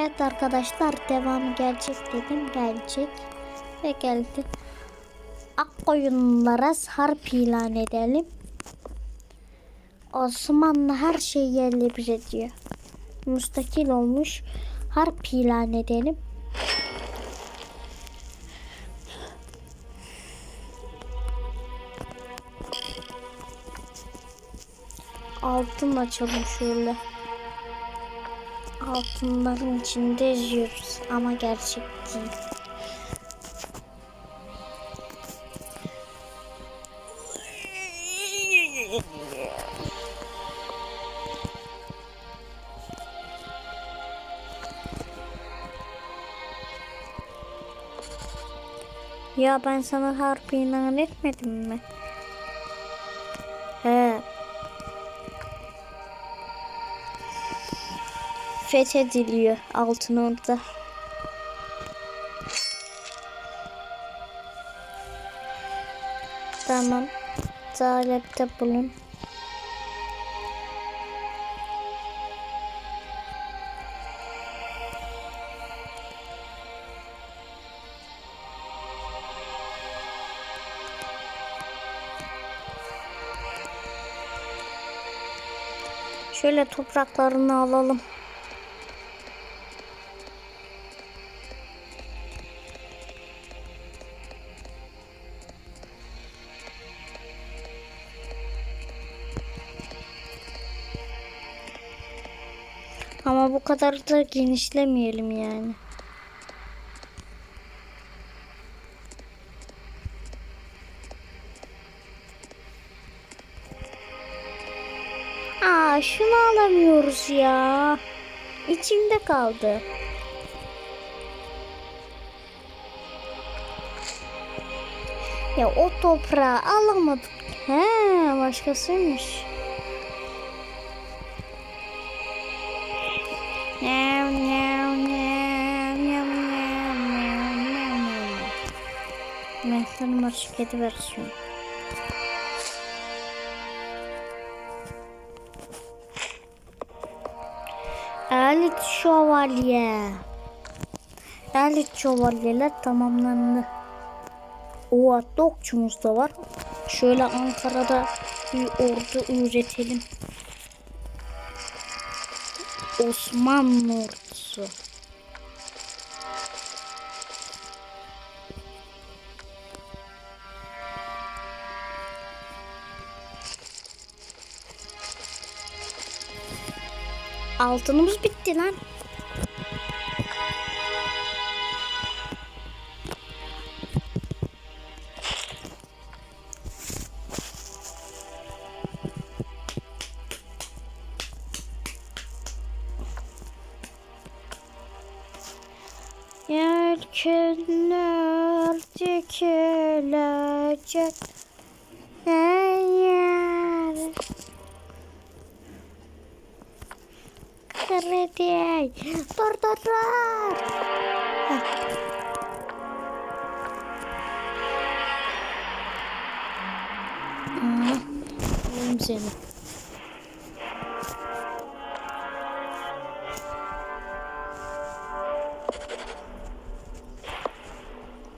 Evet arkadaşlar devam gelecek dedim gelecek ve geldi. Ak koyunlara harp ilan edelim. Osmanlı her şeyi yerle bir ediyor. Müstakil olmuş. Harp ilan edelim. Altın açalım şöyle. Altınların içinde yüzüyoruz ama gerçek değil. Ya ben sana harp ilan etmedim mi? Fethediliyor altın orada. Tamam. Talepte bulun. Şöyle topraklarını alalım. Kadar da genişlemeyelim yani. Aa şunu alamıyoruz ya. İçimde kaldı. Ya o toprağı alamadık. He başkasıymış. Marşı kedi versiyonu. Elit şövalye. Elit şövalyeler tamamlandı. O hatta okçumuz da var. Şöyle Ankara'da bir ordu üretelim. Osmanlı ordusu. Altınımız bitti lan. Yelkenler dikilecek Kredi. Dur dur dur. Alayım seni.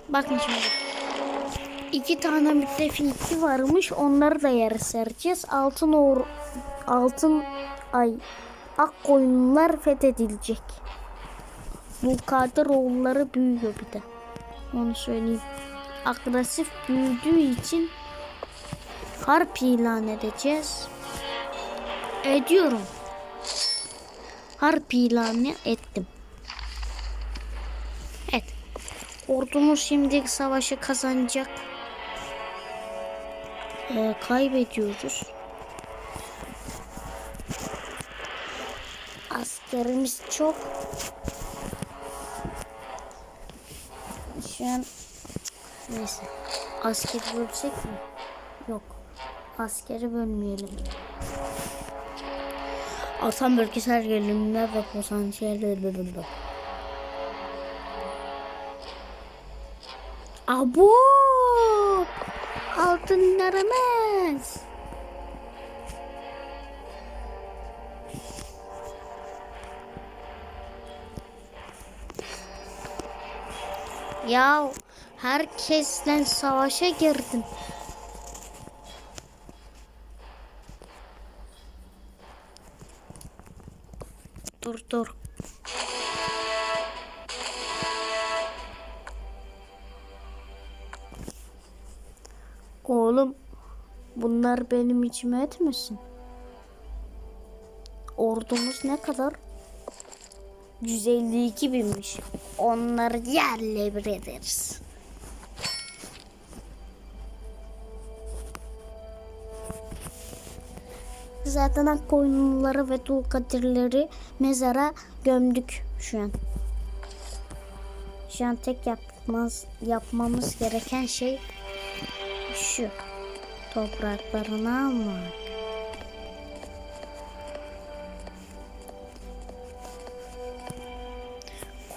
Bakın şimdi. İki tane müttefiki varmış. Onları da yere sereceğiz. Altın or altın ay ak koyunlar fethedilecek. Bu oğulları büyüyor bir de. Onu söyleyeyim. Agresif büyüdüğü için harp ilan edeceğiz. Ediyorum. Harp ilanı ettim. Evet. Ordumuz şimdi savaşı kazanacak. Ee, kaybediyoruz. Askerimiz çok. Şu an neyse. Askeri bölsek mi? Yok. Askeri bölmeyelim. Atan bölgesel gerilimler ve potansiyelleri. Abo! Altınlarımız. Ya herkesle savaşa girdim. Dur dur. Oğlum bunlar benim içime etmesin. Ordumuz ne kadar? 152 binmiş. Onları yerle bir ederiz. Zaten Akkoyunluları ve Dulkadirleri mezara gömdük şu an. Şu an tek yapmaz, yapmamız gereken şey şu. Topraklarını almak.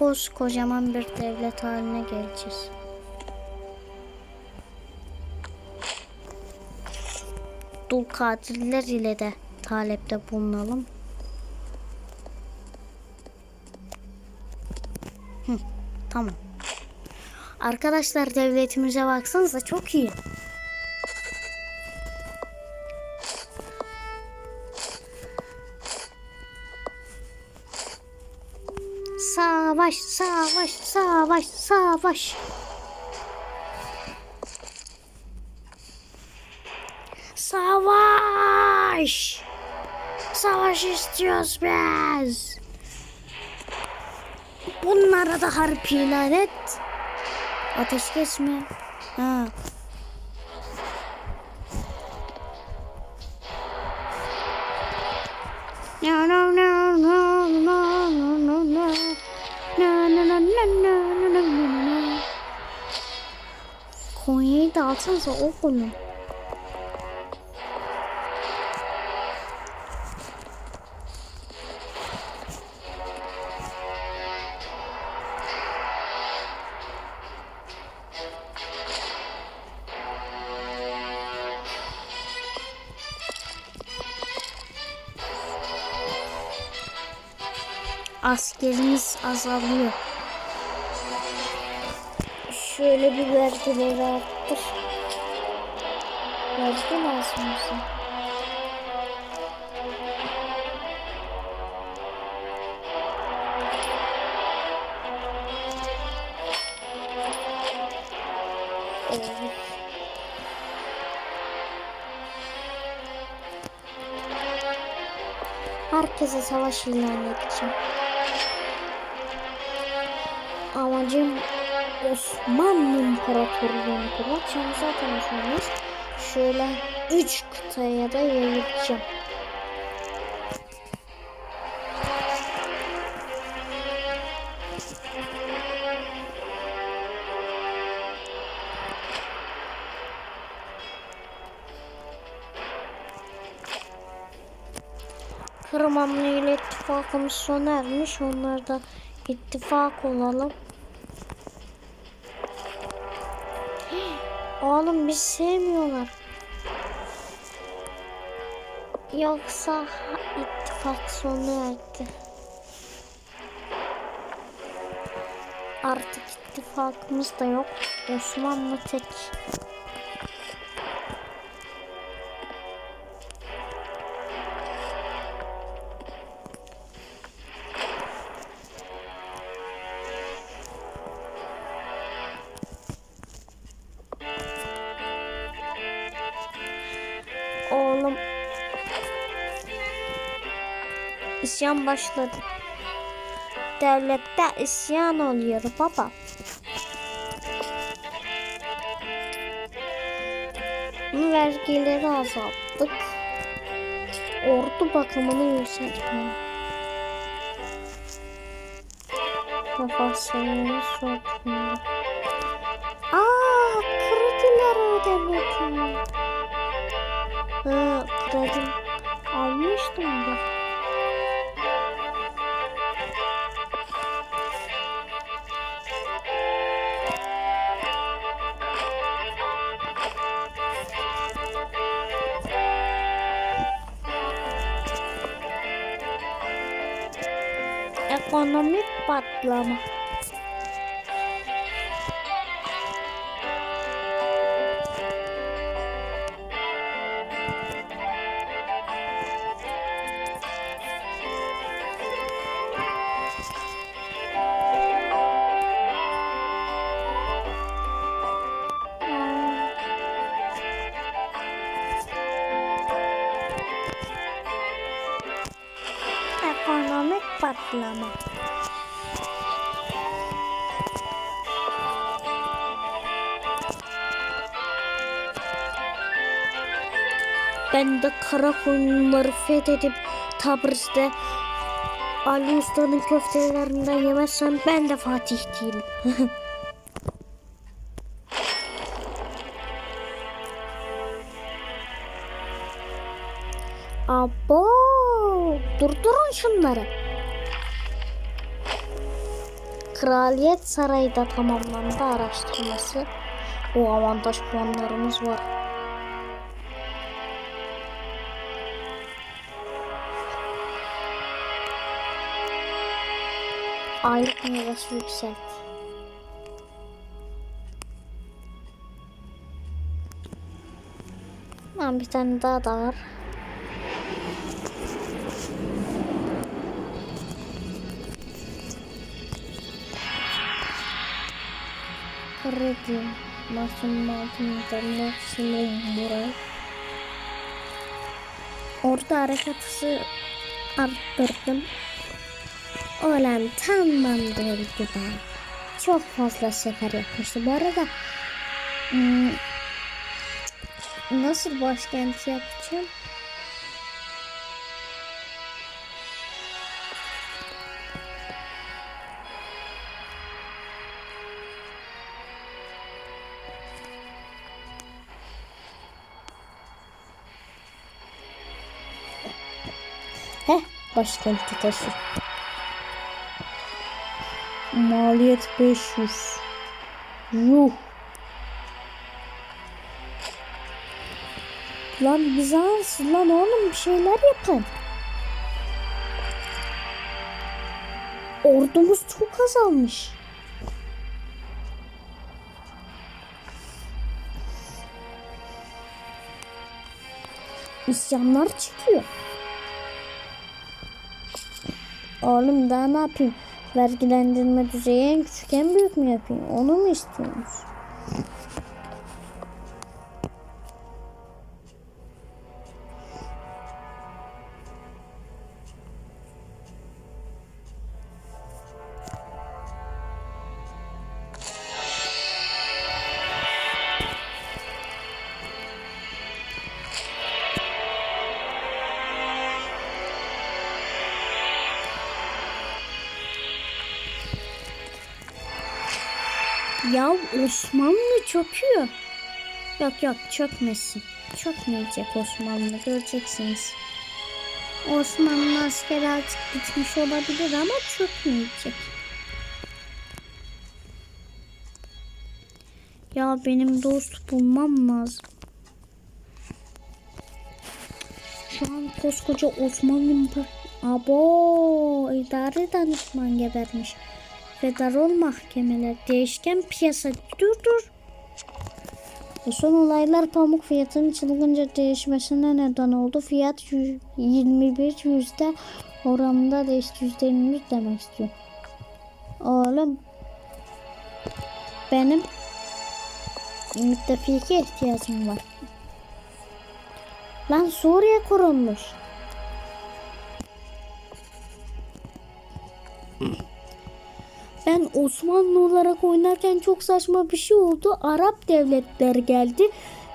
Koskocaman bir devlet haline geleceğiz. Dul katiller ile de talepte bulunalım. Hı, tamam. Arkadaşlar devletimize baksanıza çok iyi. Savaş, savaş, savaş, savaş. Savaş. Savaş istiyoruz biz. Bunlara da harp ilan et. Ateşkes mi? Ha. No no no alsanıza o konu. askerimiz azalıyor. Şöyle bir vergileri arttır. Vergi lazım bize. Evet. Herkese savaş ilan edeceğim. Amacım Osmanlı İmparatorluğu'nu. Şimdi zaten Osmanlıyız. Şöyle üç kıtaya da yayılacağım. Kırmamlı ile ittifakımız sona ermiş. Onlar da ittifak olalım. Oğlum biz sevmiyorlar. Yoksa ittifak sona erdi. Artık ittifakımız da yok. Osmanlı tek. Başladı. Devlette isyan oluyor baba. Vergileri azalttık. Ordu bakımını yükseltme. Kafasını sokma. Aa, krediler ödemedim. Ha, kredim almıştım da. Ekonomik patlama. Ben de kara koyunları fethedip Tabriz'de Ali Usta'nın köftelerinden yemezsem ben de Fatih değilim. Abo! Durdurun şunları. Kraliyet Sarayı da tamamlandı araştırması. O avantaj puanlarımız var. Aylık meyvesi yükselt. Lan bir tane daha da var. Kredi. Masum altında sınır buraya. Orada hareket hızı arttırdım. Olan tamamdır gibi. Çok fazla şeker yapmıştı. Bu arada hmm, nasıl başkent yapacağım? Heh, başkenti taşı. Maliyet 500. Yuh. Lan Bizans lan oğlum bir şeyler yapın. Ordumuz çok azalmış. İsyanlar çıkıyor. Oğlum daha ne yapayım? Vergilendirme düzeyi en küçük en büyük mü yapayım? Onu mu istiyorsunuz? Ya Osmanlı çöküyor. Yok yok çökmesin. Çökmeyecek Osmanlı göreceksiniz. Osmanlı askeri artık gitmiş olabilir ama çökmeyecek. Ya benim dost bulmam lazım. Şu an koskoca Osmanlı. Abo idare danışman gebermiş. Federal mahkemeler, değişken piyasa. Dur dur. Bu son olaylar pamuk fiyatının çılgınca değişmesine neden oldu. Fiyat yüz- 21 yüzde oranında değişti. Yüzde 21 demek istiyor. Oğlum benim müttefike ihtiyacım var. Lan Suriye kurulmuş. Ben Osmanlı olarak oynarken çok saçma bir şey oldu. Arap devletleri geldi.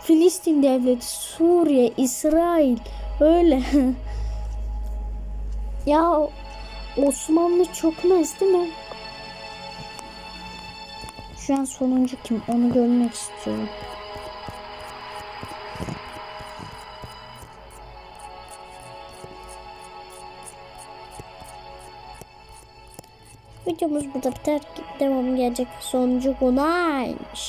Filistin devleti, Suriye, İsrail öyle. ya Osmanlı çökmez değil mi? Şu an sonuncu kim? Onu görmek istiyorum. Videomuz burada biter. Devamı gelecek. Sonuncu konaymış.